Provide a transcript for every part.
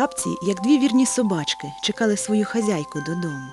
Капці, як дві вірні собачки, чекали свою хазяйку додому.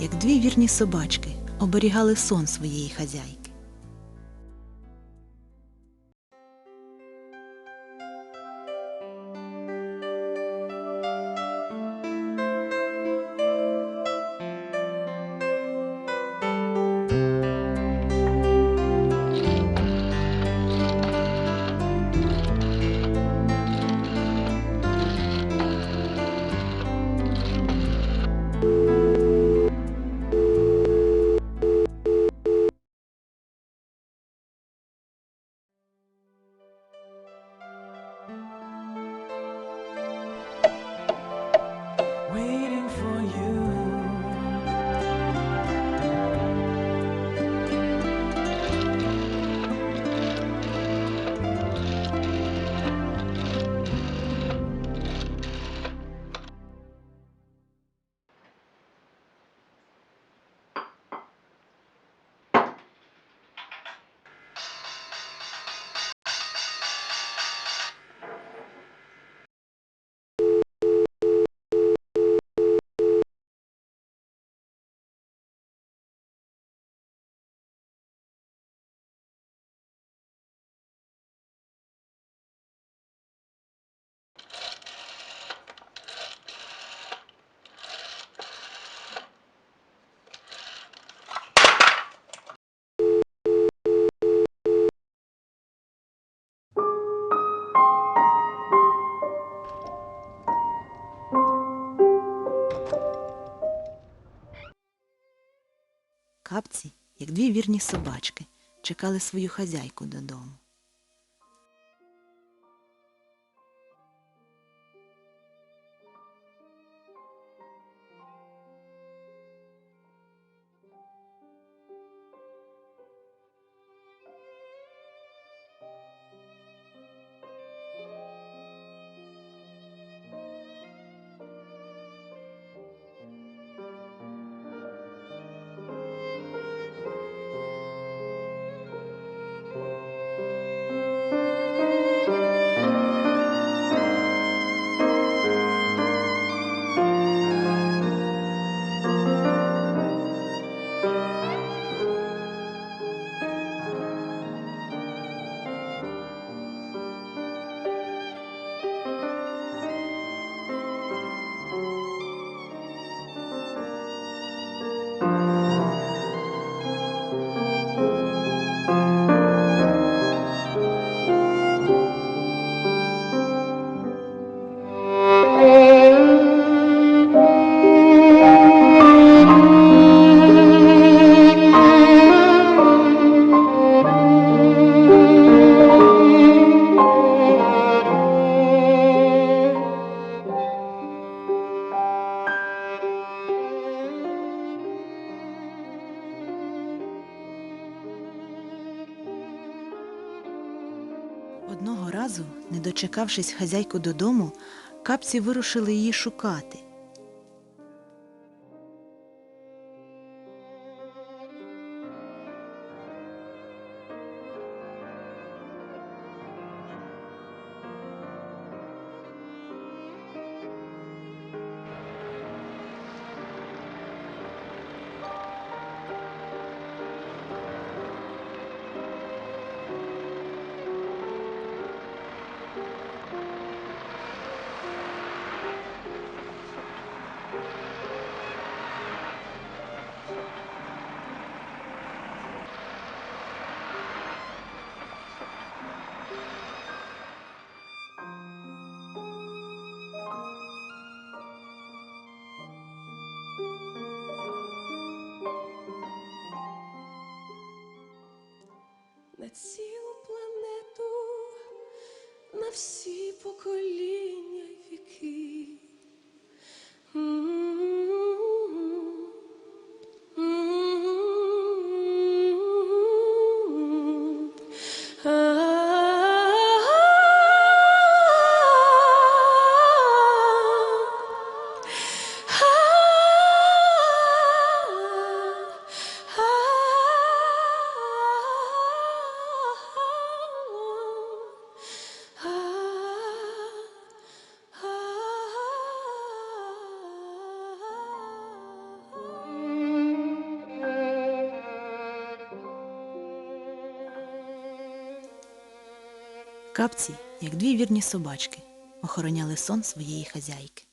Як дві вірні собачки, оберігали сон своєї хазяйки. Дві вірні собачки, чекали свою хазяйку додому. Разу, не дочекавшись хазяйку додому, капці вирушили її шукати. Цілу планету, на всі Капці, як дві вірні собачки, охороняли сон своєї хазяйки.